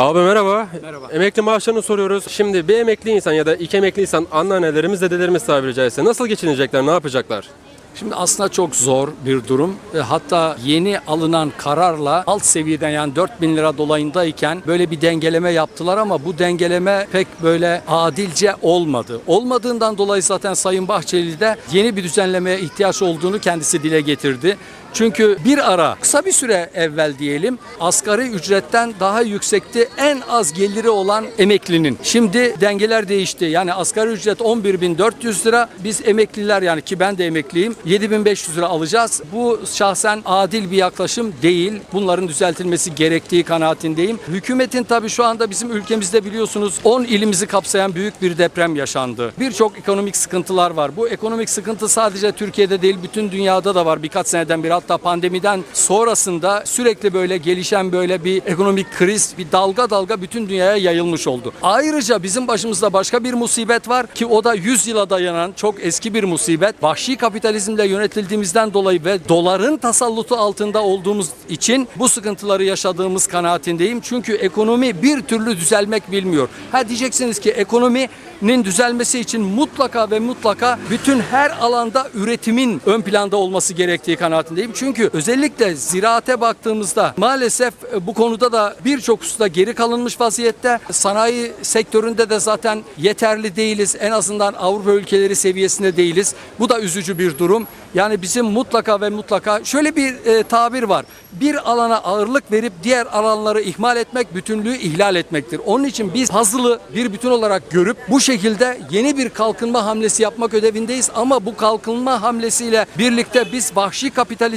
Abi merhaba. Merhaba. Emekli maaşlarını soruyoruz. Şimdi bir emekli insan ya da iki emekli insan anneannelerimiz, dedelerimiz tabiri caizse nasıl geçinecekler, ne yapacaklar? Şimdi aslında çok zor bir durum. E, Hatta yeni alınan kararla alt seviyeden yani 4 bin lira dolayındayken böyle bir dengeleme yaptılar ama bu dengeleme pek böyle adilce olmadı. Olmadığından dolayı zaten Sayın Bahçeli de yeni bir düzenlemeye ihtiyaç olduğunu kendisi dile getirdi. Çünkü bir ara kısa bir süre evvel diyelim asgari ücretten daha yüksekti en az geliri olan emeklinin. Şimdi dengeler değişti. Yani asgari ücret 11.400 lira. Biz emekliler yani ki ben de emekliyim 7.500 lira alacağız. Bu şahsen adil bir yaklaşım değil. Bunların düzeltilmesi gerektiği kanaatindeyim. Hükümetin tabii şu anda bizim ülkemizde biliyorsunuz 10 ilimizi kapsayan büyük bir deprem yaşandı. Birçok ekonomik sıkıntılar var. Bu ekonomik sıkıntı sadece Türkiye'de değil bütün dünyada da var. Birkaç seneden beri hatta pandemiden sonrasında sürekli böyle gelişen böyle bir ekonomik kriz, bir dalga dalga bütün dünyaya yayılmış oldu. Ayrıca bizim başımızda başka bir musibet var ki o da 100 yıla dayanan çok eski bir musibet. Vahşi kapitalizmle yönetildiğimizden dolayı ve doların tasallutu altında olduğumuz için bu sıkıntıları yaşadığımız kanaatindeyim. Çünkü ekonomi bir türlü düzelmek bilmiyor. Ha diyeceksiniz ki ekonominin düzelmesi için mutlaka ve mutlaka bütün her alanda üretimin ön planda olması gerektiği kanaatindeyim. Çünkü özellikle ziraate baktığımızda maalesef e, bu konuda da birçok hususta geri kalınmış vaziyette. Sanayi sektöründe de zaten yeterli değiliz. En azından Avrupa ülkeleri seviyesinde değiliz. Bu da üzücü bir durum. Yani bizim mutlaka ve mutlaka şöyle bir e, tabir var. Bir alana ağırlık verip diğer alanları ihmal etmek bütünlüğü ihlal etmektir. Onun için biz puzzle'ı bir bütün olarak görüp bu şekilde yeni bir kalkınma hamlesi yapmak ödevindeyiz. Ama bu kalkınma hamlesiyle birlikte biz vahşi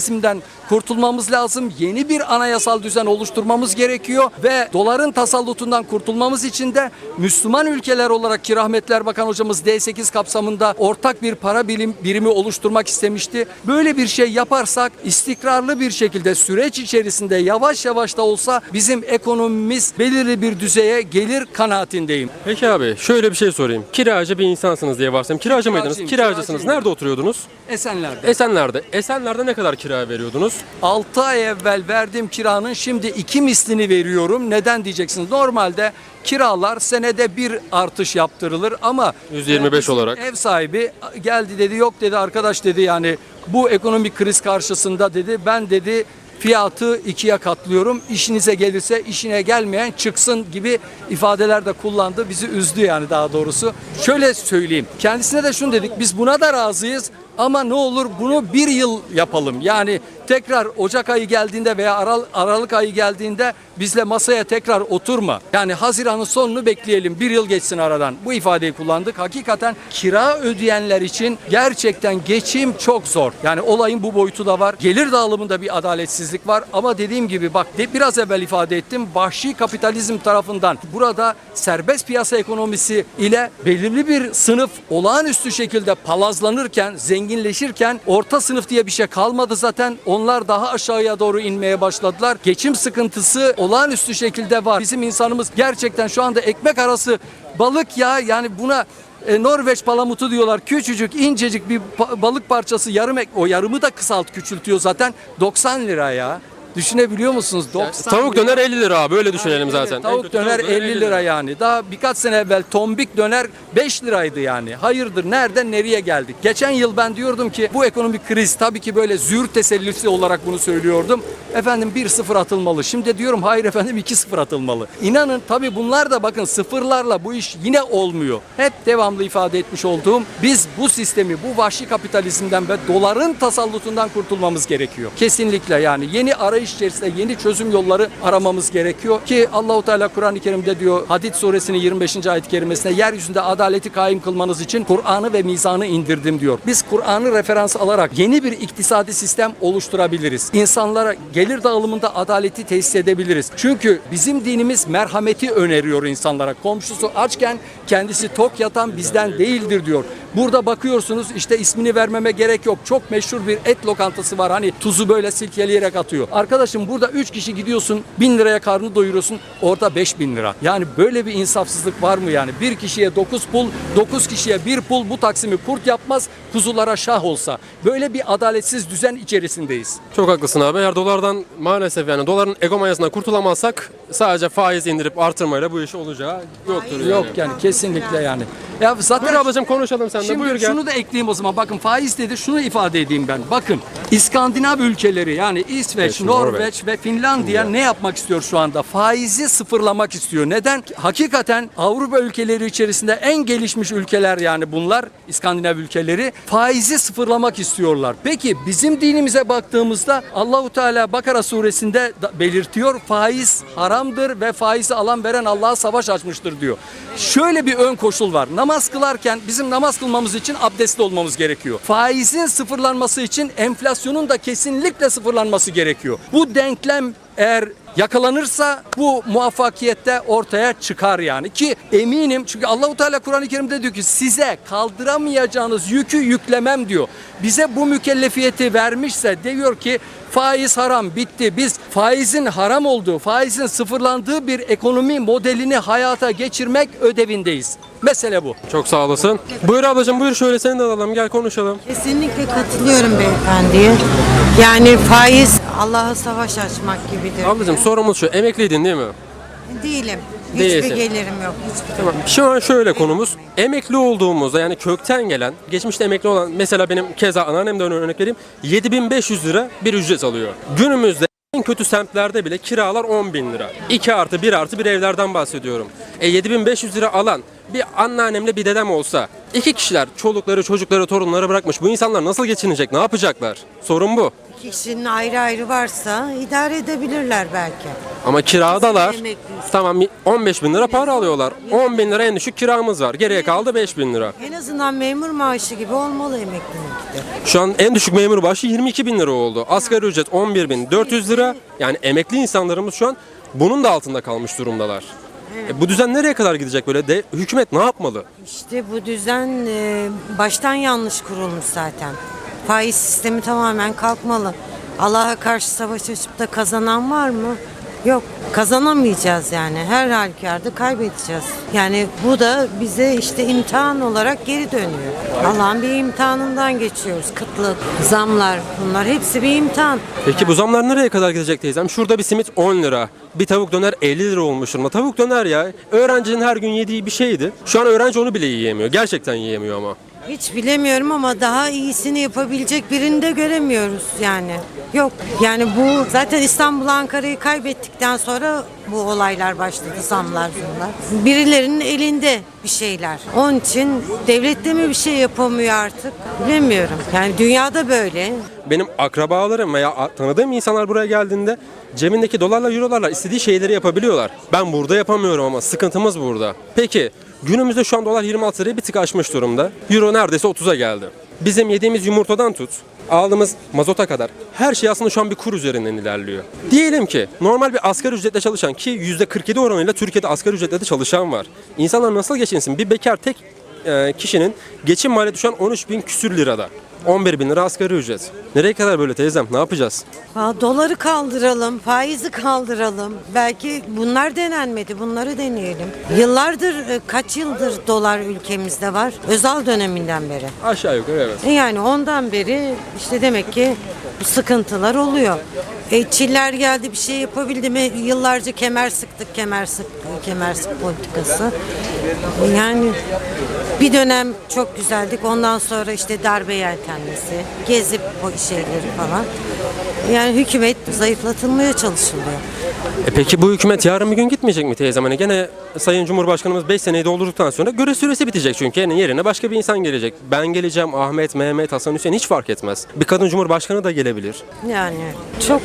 kapitalizmden kurtulmamız lazım. Yeni bir anayasal düzen oluşturmamız gerekiyor ve doların tasallutundan kurtulmamız için de Müslüman ülkeler olarak ki rahmetler Bakan hocamız D8 kapsamında ortak bir para birim, birimi oluşturmak istemişti. Böyle bir şey yaparsak istikrarlı bir şekilde süreç içerisinde yavaş yavaş da olsa bizim ekonomimiz belirli bir düzeye gelir kanaatindeyim. Peki abi şöyle bir şey sorayım. Kiracı bir insansınız diye varsayayım. Kiracı mıydınız? Kiracıyım, Kiracısınız. kiracıyım. Nerede oturuyordunuz? Esenler'de. Esenler'de. Esenler'de ne kadar kira veriyordunuz? 6 ay evvel verdiğim kiranın şimdi iki mislini veriyorum. Neden diyeceksiniz? Normalde kiralar senede bir artış yaptırılır ama %25 bizim olarak. ev sahibi geldi dedi yok dedi arkadaş dedi yani bu ekonomik kriz karşısında dedi ben dedi fiyatı ikiye katlıyorum. İşinize gelirse işine gelmeyen çıksın gibi ifadeler de kullandı. Bizi üzdü yani daha doğrusu. Şöyle söyleyeyim. Kendisine de şunu dedik. Biz buna da razıyız. Ama ne olur bunu bir yıl yapalım. Yani tekrar Ocak ayı geldiğinde veya Aral- Aralık ayı geldiğinde bizle masaya tekrar oturma. Yani Haziran'ın sonunu bekleyelim. Bir yıl geçsin aradan. Bu ifadeyi kullandık. Hakikaten kira ödeyenler için gerçekten geçim çok zor. Yani olayın bu boyutu da var. Gelir dağılımında bir adaletsizlik var. Ama dediğim gibi bak de, biraz evvel ifade ettim. Vahşi kapitalizm tarafından burada serbest piyasa ekonomisi ile belirli bir sınıf olağanüstü şekilde palazlanırken, zenginleşirken orta sınıf diye bir şey kalmadı zaten. Onlar daha aşağıya doğru inmeye başladılar. Geçim sıkıntısı olağanüstü şekilde var. Bizim insanımız gerçekten şu anda ekmek arası balık ya yani buna e, Norveç palamutu diyorlar. Küçücük, incecik bir balık parçası yarım ek o yarımı da kısalt küçültüyor zaten. 90 lira ya. Düşünebiliyor musunuz? 90 Tavuk lira. döner 50 lira abi öyle düşünelim Evet, zaten. En Tavuk kötü döner 50 lira yani. Daha birkaç sene evvel tombik döner 5 liraydı yani. Hayırdır nereden nereye geldik? Geçen yıl ben diyordum ki bu ekonomik kriz tabii ki böyle züğür tesellisi olarak bunu söylüyordum. Efendim 1-0 atılmalı. Şimdi diyorum hayır efendim 2-0 atılmalı. İnanın tabii bunlar da bakın sıfırlarla bu iş yine olmuyor. Hep devamlı ifade etmiş olduğum biz bu sistemi bu vahşi kapitalizmden ve doların tasallutundan kurtulmamız gerekiyor. Kesinlikle yani yeni arayış içerisinde yeni çözüm yolları aramamız gerekiyor ki Allahu Teala Kur'an-ı Kerim'de diyor Hadid suresinin 25. ayet-i kerimesinde yeryüzünde adaleti kaim kılmanız için Kur'an'ı ve mizanı indirdim diyor. Biz Kur'an'ı referans alarak yeni bir iktisadi sistem oluşturabiliriz. İnsanlara gelir dağılımında adaleti tesis edebiliriz. Çünkü bizim dinimiz merhameti öneriyor insanlara. Komşusu açken kendisi tok yatan bizden değildir diyor. Burada bakıyorsunuz işte ismini vermeme gerek yok. Çok meşhur bir et lokantası var. Hani tuzu böyle silkeleyerek atıyor. Arkadaşlar Arkadaşım burada 3 kişi gidiyorsun 1000 liraya karnını doyuruyorsun orada 5000 lira. Yani böyle bir insafsızlık var mı yani? Bir kişiye 9 pul, 9 kişiye 1 pul bu taksimi kurt yapmaz kuzulara şah olsa. Böyle bir adaletsiz düzen içerisindeyiz. Çok haklısın abi. Eğer dolardan maalesef yani doların egomanyasından kurtulamazsak sadece faiz indirip artırmayla bu iş olacağı yoktur. yani. Yok yani kesinlikle yani. Ya zaten Buyur ablacığım konuşalım sen de. Şimdi Buyur gel. şunu da ekleyeyim o zaman. Bakın faiz dedi. Şunu ifade edeyim ben. Bakın İskandinav ülkeleri yani İsveç, Evet, Norveç, Norveç. ve Finlandiya ne yapmak istiyor şu anda? Faizi sıfırlamak istiyor. Neden? Hakikaten Avrupa ülkeleri içerisinde en gelişmiş ülkeler yani bunlar İskandinav ülkeleri faizi sıfırlamak istiyorlar. Peki bizim dinimize baktığımızda Allahu Teala Bakara suresinde belirtiyor faiz haramdır ve faizi alan veren Allah'a savaş açmıştır diyor. Şöyle bir ön koşul var. Namaz kılarken bizim namaz kılmamız için abdestli olmamız gerekiyor. Faizin sıfırlanması için enflasyonun da kesinlikle sıfırlanması gerekiyor. Bu denklem eğer yakalanırsa bu muvaffakiyette ortaya çıkar yani ki eminim çünkü Allahu Teala Kur'an-ı Kerim'de diyor ki size kaldıramayacağınız yükü yüklemem diyor. Bize bu mükellefiyeti vermişse diyor ki faiz haram bitti. Biz faizin haram olduğu, faizin sıfırlandığı bir ekonomi modelini hayata geçirmek ödevindeyiz. Mesele bu. Çok sağ olasın. Buyur ablacığım buyur şöyle seni de alalım gel konuşalım. Kesinlikle katılıyorum beyefendiye. Yani faiz Allah'a savaş açmak gibidir. Ablacığım sorumuz şu emekliydin değil mi? Değilim. Değilsin. Hiçbir gelirim yok. Hiçbir Tamam. Şu an şöyle konumuz emekli olduğumuzda yani kökten gelen geçmişte emekli olan mesela benim keza anneannemden örnek vereyim 7500 lira bir ücret alıyor. Günümüzde en kötü semtlerde bile kiralar 10 bin lira. 2 artı 1 artı bir evlerden bahsediyorum. E 7500 lira alan bir anneannemle bir dedem olsa iki kişiler çolukları çocukları torunları bırakmış bu insanlar nasıl geçinecek ne yapacaklar? Sorun bu. İki kişinin ayrı ayrı varsa idare edebilirler belki. Ama kiradalar Emekliyiz. tamam 15 bin lira para alıyorlar. 10 bin lira en düşük kiramız var. Geriye kaldı 5 bin lira. En azından memur maaşı gibi olmalı emeklilik de. Şu an en düşük memur başı 22 bin lira oldu. Asgari ücret 11 bin 400 lira. Yani emekli insanlarımız şu an bunun da altında kalmış durumdalar. E bu düzen nereye kadar gidecek böyle? De, hükümet ne yapmalı? İşte bu düzen e, baştan yanlış kurulmuş zaten. Faiz sistemi tamamen kalkmalı. Allah'a karşı savaş açıp da kazanan var mı? Yok. Kazanamayacağız yani. Her halükarda kaybedeceğiz. Yani bu da bize işte imtihan olarak geri dönüyor. Allah'ın bir imtihanından geçiyoruz. Kıtlık, zamlar bunlar hepsi bir imtihan. Peki bu zamlar nereye kadar gidecek teyzem? Şurada bir simit 10 lira. Bir tavuk döner 50 lira olmuş durumda. Tavuk döner ya. Öğrencinin her gün yediği bir şeydi. Şu an öğrenci onu bile yiyemiyor. Gerçekten yiyemiyor ama. Hiç bilemiyorum ama daha iyisini yapabilecek birini de göremiyoruz yani. Yok yani bu zaten İstanbul Ankara'yı kaybettikten sonra bu olaylar başladı zamlar bunlar. Birilerinin elinde bir şeyler. Onun için devlet de mi bir şey yapamıyor artık bilemiyorum. Yani dünyada böyle. benim akrabalarım veya tanıdığım insanlar buraya geldiğinde cebindeki dolarla eurolarla istediği şeyleri yapabiliyorlar. Ben burada yapamıyorum ama sıkıntımız burada. Peki günümüzde şu an dolar 26 lirayı bir tık aşmış durumda. Euro neredeyse 30'a geldi. Bizim yediğimiz yumurtadan tut, aldığımız mazota kadar her şey aslında şu an bir kur üzerinden ilerliyor. Diyelim ki normal bir asgari ücretle çalışan ki %47 oranıyla Türkiye'de asgari ücretle de çalışan var. İnsanlar nasıl geçinsin? Bir bekar tek e, kişinin geçim maliyeti şu an 13 bin küsür lirada. 11 bin lira asgari ücret. Nereye kadar böyle teyzem? Ne yapacağız? Ha, doları kaldıralım, faizi kaldıralım. Belki bunlar denenmedi, bunları deneyelim. Yıllardır, e, kaç yıldır dolar ülkemizde var? Özal döneminden beri. Aşağı yukarı evet. E Yani ondan beri işte demek ki bu sıkıntılar oluyor. E, Çiller geldi bir şey yapabildi mi? Yıllarca kemer sıktık, kemer sıktık, kemer sık politikası. Yani bir dönem çok güzeldik. Ondan sonra işte darbe yeltenmesi, gezip o şeyleri falan. Yani hükümet zayıflatılmaya çalışılıyor. E peki bu hükümet yarın bir gün gitmeyecek mi teyzem? Hani gene Sayın Cumhurbaşkanımız 5 seneyi doldurduktan sonra görev süresi bitecek çünkü yani yerine başka bir insan gelecek. Ben geleceğim, Ahmet, Mehmet, Hasan, Hüseyin hiç fark etmez. Bir kadın cumhurbaşkanı da gelebilir. Yani çok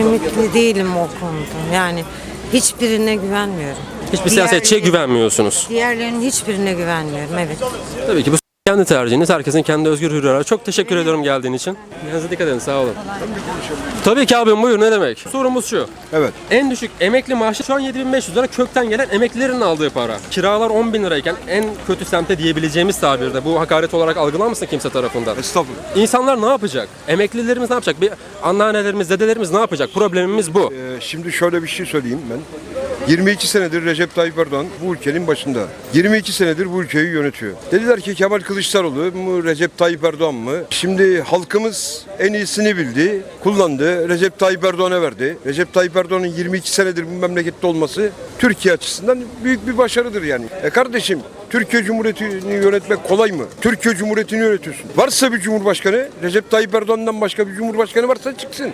ümitli değilim o konuda. Yani hiçbirine güvenmiyorum. Hiçbir siyasetçiye Diğerleri- güvenmiyorsunuz. Diğerlerinin hiçbirine güvenmiyorum evet. Tabii ki bu Kendi tercihiniz, herkesin kendi özgür hürriyeti. Çok teşekkür ediyorum geldiğin için. Kendinize dikkat edin, sağ olun. Tabii ki abim buyur ne demek? Sorumuz şu. Evet. En düşük emekli maaşı şu an 7500 lira kökten gelen emeklilerin aldığı para. Kiralar 10 bin lirayken en kötü semte diyebileceğimiz tabirde bu hakaret olarak algılanmasın kimse tarafından. Estağfurullah. İnsanlar ne yapacak? Emeklilerimiz ne yapacak? Bir anneannelerimiz, dedelerimiz ne yapacak? Problemimiz bu. Ee, şimdi şöyle bir şey söyleyeyim ben. 22 senedir Recep Tayyip Erdoğan bu ülkenin başında. 22 senedir bu ülkeyi yönetiyor. Dediler ki Kemal Kılıçdaroğlu mu Recep Tayyip Erdoğan mı? Şimdi halkımız en iyisini bildi, kullandı. Recep Tayyip Erdoğan'a verdi. Recep Tayyip Erdoğan'ın 22 senedir bu memlekette olması Türkiye açısından büyük bir başarıdır yani. E kardeşim Türkiye Cumhuriyeti'ni yönetmek kolay mı? Türkiye Cumhuriyeti'ni yönetiyorsun. Varsa bir cumhurbaşkanı, Recep Tayyip Erdoğan'dan başka bir cumhurbaşkanı varsa çıksın.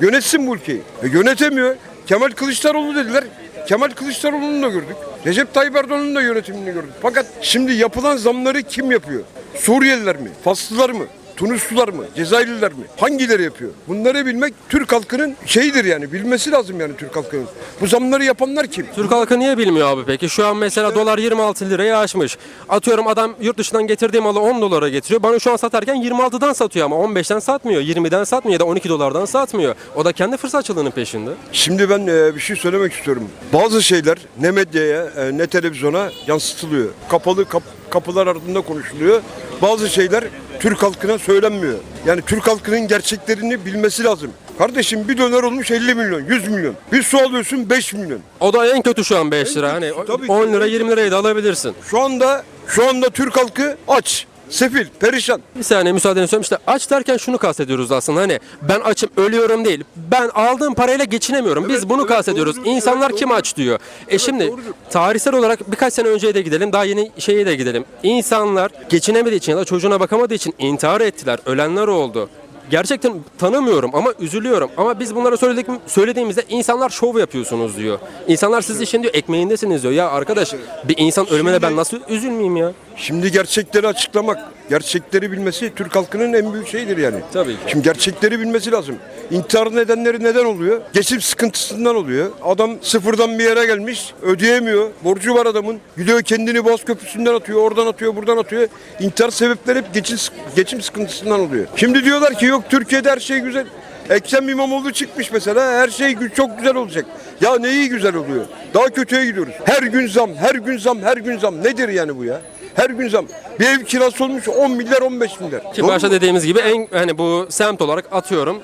Yönetsin bu ülkeyi. E yönetemiyor. Kemal Kılıçdaroğlu dediler. Kemal Kılıçdaroğlu'nu da gördük. Recep Tayyip Erdoğan'ın da yönetimini gördük. Fakat şimdi yapılan zamları kim yapıyor? Suriyeliler mi? Faslılar mı? Tunuslular mı? Cezayirliler mi? Hangileri yapıyor? Bunları bilmek Türk halkının şeyidir yani. Bilmesi lazım yani Türk halkının. Bu zamları yapanlar kim? Türk halkı niye bilmiyor abi peki? Şu an mesela dolar 26 lirayı aşmış. Atıyorum adam yurt dışından getirdiği malı 10 dolara getiriyor. Bana şu an satarken 26'dan satıyor ama 15'ten satmıyor, 20'den satmıyor ya da 12 dolardan satmıyor. O da kendi fırsatçılığının peşinde. Şimdi ben e, bir şey söylemek istiyorum. Bazı şeyler ne medyaya e, ne televizyona yansıtılıyor. Kapalı kap- kapılar ardında konuşuluyor. Bazı şeyler Türk halkına söylenmiyor. Yani Türk halkının gerçeklerini bilmesi lazım. Kardeşim bir döner olmuş 50 milyon, 100 milyon. Bir su alıyorsun 5 milyon. O da en kötü şu an 5 lira. Hani Tabii ki. 10 lira 20 lirayı da alabilirsin. Şu anda şu anda Türk halkı aç, sefil, perişan. Bir saniye müsaadeni istiyorum. İşte aç derken şunu kastediyoruz aslında. Hani ben açım ölüyorum değil. Ben aldığım parayla geçinemiyorum. Biz bunu kastediyoruz. İnsanlar kim aç diyor. E şimdi tarihsel olarak birkaç sene önceye de gidelim. Daha yeni şeye de gidelim. İnsanlar geçinemediği için ya da çocuğuna bakamadığı için intihar ettiler. Ölenler oldu. Gerçekten tanımıyorum ama üzülüyorum. Ama biz bunlara söyledik, söylediğimizde insanlar şov yapıyorsunuz diyor. İnsanlar siz için diyor ekmeğindesiniz diyor. Ya arkadaş bir insan ölümüne ben nasıl üzülmeyeyim ya? Şimdi gerçekleri açıklamak, gerçekleri bilmesi Türk halkının en büyük şeyidir yani. Tabii ki. Şimdi gerçekleri bilmesi lazım. İntihar nedenleri neden oluyor? Geçim sıkıntısından oluyor. Adam sıfırdan bir yere gelmiş, ödeyemiyor. Borcu var adamın. Gidiyor kendini Boğaz Köprüsü'nden atıyor, oradan atıyor, buradan atıyor. İntihar sebepleri hep geçim, geçim sıkıntısından oluyor. Şimdi diyorlar ki yok Türkiye'de her şey güzel. Ekrem İmamoğlu çıkmış mesela her şey çok güzel olacak. Ya neyi güzel oluyor? Daha kötüye gidiyoruz. Her gün zam, her gün zam, her gün zam. Nedir yani bu ya? Her gün zam. Bir ev kirası olmuş 10 milyar 15 milyar. Ki Doğru başta mu? dediğimiz gibi en hani bu semt olarak atıyorum.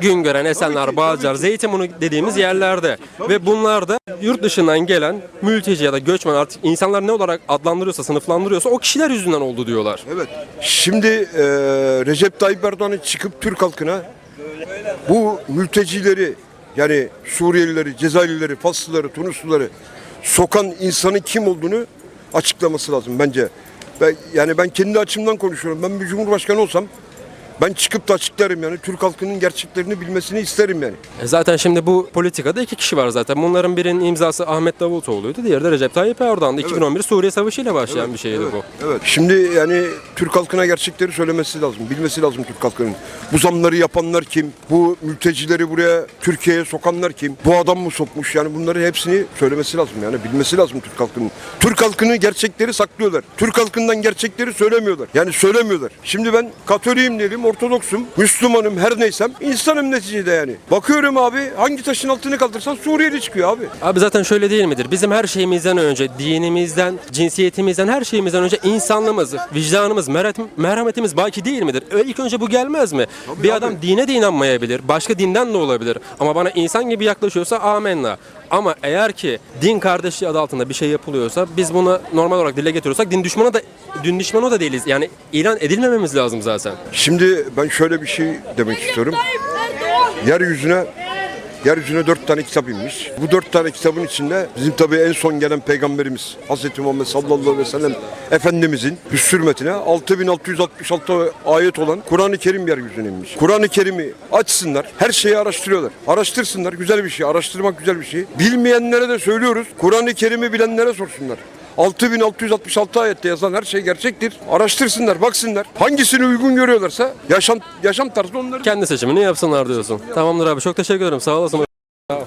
Güngören, Esenler, Bağcılar, Zeytinburnu dediğimiz yerlerde ve bunlar da yurt dışından gelen mülteci ya da göçmen artık insanlar ne olarak adlandırıyorsa, sınıflandırıyorsa o kişiler yüzünden oldu diyorlar. Evet. Şimdi e, Recep Tayyip Erdoğan'ın çıkıp Türk halkına bu mültecileri yani Suriyelileri, Cezayirlileri, Faslıları, Tunusluları sokan insanın kim olduğunu açıklaması lazım bence. Ben, yani ben kendi açımdan konuşuyorum. Ben bir cumhurbaşkanı olsam ben çıkıp da açıklarım yani. Türk halkının gerçeklerini bilmesini isterim yani. E zaten şimdi bu politikada iki kişi var zaten. Bunların birinin imzası Ahmet Davutoğlu'ydu. Diğeri de Recep Tayyip Erdoğan'dı. 2011 Suriye Savaşı ile başlayan bir şeydi bu. Evet. Şimdi yani Türk halkına gerçekleri söylemesi lazım. Bilmesi lazım Türk halkının. Bu zamları yapanlar kim? Bu mültecileri buraya Türkiye'ye sokanlar kim? Bu adam mı sokmuş? Yani bunları hepsini söylemesi lazım yani. Bilmesi lazım Türk halkının. Türk halkını gerçekleri saklıyorlar. Türk halkından gerçekleri söylemiyorlar. Yani söylemiyorlar. Şimdi ben Katolik'im diyelim, Ortodoksum, Müslümanım, her neysem insanım neticede yani. Bakıyorum abi hangi taşın altını kaldırsan Suriyeli çıkıyor abi. Abi zaten şöyle değil midir? Bizim her şeyimizden önce, dinimizden, cinsiyetimizden, her şeyimizden önce insanlığımız, vicdanımız, merhamet- merhametimiz baki değil midir? Ö- İlk önce bu gelmez mi? bir abi. adam dine de inanmayabilir, başka dinden de olabilir. Ama bana insan gibi yaklaşıyorsa amenna. Ama eğer ki din kardeşliği adı altında bir şey yapılıyorsa biz bunu normal olarak dile getiriyorsak din düşmanı da din düşmanı da değiliz. Yani ilan edilmememiz lazım zaten. Şimdi ben şöyle bir şey demek istiyorum. Yeryüzüne Yeryüzüne dört tane kitap inmiş. Bu dört tane kitabın içinde bizim tabii en son gelen peygamberimiz Hazreti Muhammed sallallahu aleyhi ve sellem Efendimizin hüsürmetine 6666 ayet olan Kur'an-ı Kerim yeryüzüne inmiş. Kur'an-ı Kerim'i açsınlar, her şeyi araştırıyorlar. Araştırsınlar, güzel bir şey. Araştırmak güzel bir şey. Bilmeyenlere de söylüyoruz. Kur'an-ı Kerim'i bilenlere sorsunlar. 6666 ayette yazan her şey gerçektir. Araştırsınlar, baksınlar. Hangisini uygun görüyorlarsa yaşam yaşam tarzı onları Kendi seçimini yapsınlar diyorsun. Tamamdır abi çok teşekkür ederim. Sağ olasın.